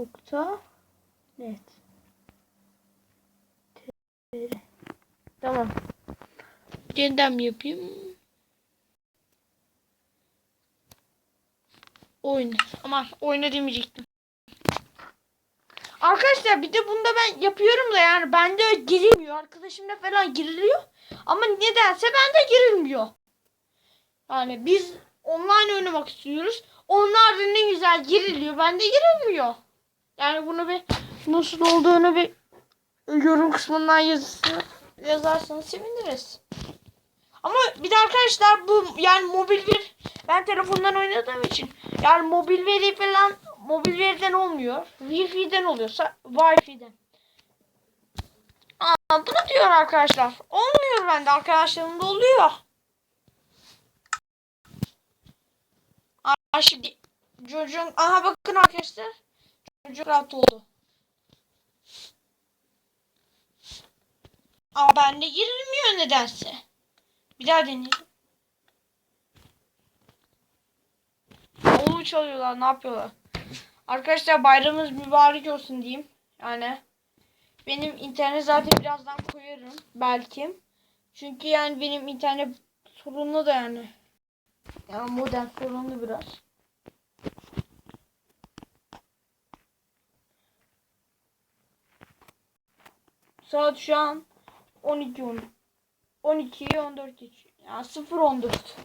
nokta net. Tamam. Yeniden yapayım? Oyna. Aman oyna demeyecektim. Arkadaşlar bir de bunda ben yapıyorum da yani bende girilmiyor. Arkadaşımla falan giriliyor. Ama nedense bende girilmiyor. Yani biz online oynamak istiyoruz. Onlar da ne güzel giriliyor. Bende girilmiyor. Yani bunu bir nasıl olduğunu bir yorum kısmından yaz, yazarsanız seviniriz. Ama bir de arkadaşlar bu yani mobil bir ben telefondan oynadığım için yani mobil veri falan mobil veriden olmuyor. Wi-Fi'den oluyorsa Wi-Fi'den. Aa, bunu diyor arkadaşlar. Olmuyor bende arkadaşlarımda oluyor. Aa, şimdi çocuğun aha bakın arkadaşlar. Çocuk rahat oldu. Ama bende girilmiyor nedense. Bir daha deneyelim. Oğlum çalıyorlar ne yapıyorlar? Arkadaşlar bayramınız mübarek olsun diyeyim. Yani benim internet zaten birazdan koyarım belki. Çünkü yani benim internet sorunlu da yani. Yani modem sorunlu biraz. Saat şu an 12 10. 12 14 geçiyor. Yani 0 14.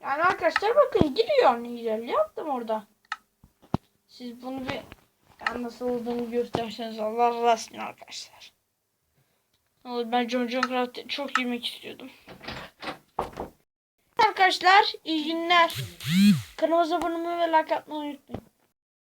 Yani arkadaşlar bakın gidiyor ne güzel yaptım orada. Siz bunu bir yani nasıl olduğunu gösterseniz Allah razı olsun arkadaşlar. Ne olur ben John John Craft'ı çok yemek istiyordum. Arkadaşlar iyi günler. Kanalımıza abone olmayı ve like atmayı unutmayın.